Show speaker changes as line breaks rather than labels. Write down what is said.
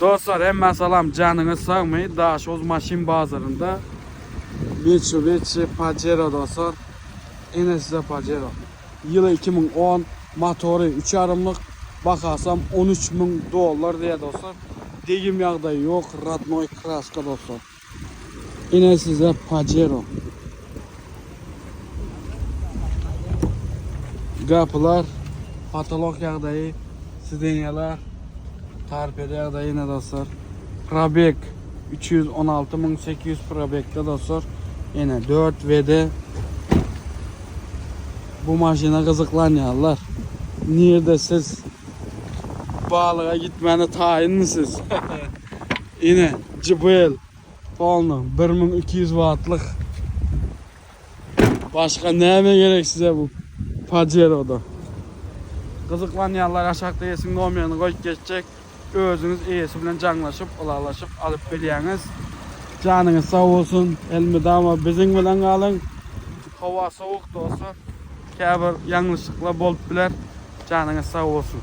Dostlar hemen salam canınız sağmayı Daşoz Maşin Bazarında. Mitsubishi Pajero dostlar. Yine size Pajero. Yılı 2010 motoru 3 yarımlık Bakasam 13 bin dolar diye dostlar. Deyim yağda yok Radnoy kraska dostlar. Yine size Pajero. Kapılar Patolog yağdayı Sidenyalar Tarpede yağda yine dostlar Probek 316.800 Probek'te dostlar Yine 4 VD Bu maşına kızıklanıyorlar. Nerede siz Balığa gitmeni tayin misiniz? Yine JBL Polno 1200 wattlık. Başka neme gerek size bu Pajero'da Kızıklanyanlar aşağıda yesin olmayanı koyup geçecek Özünüz iyisi bilen canlaşıp, ılalaşıp alıp biliyeniz Canınız sağ olsun elmide ama bizim bilen kalın. Hava soğuk da olsa Kabir yanlışlıkla bolup biler. Canınız sağ olsun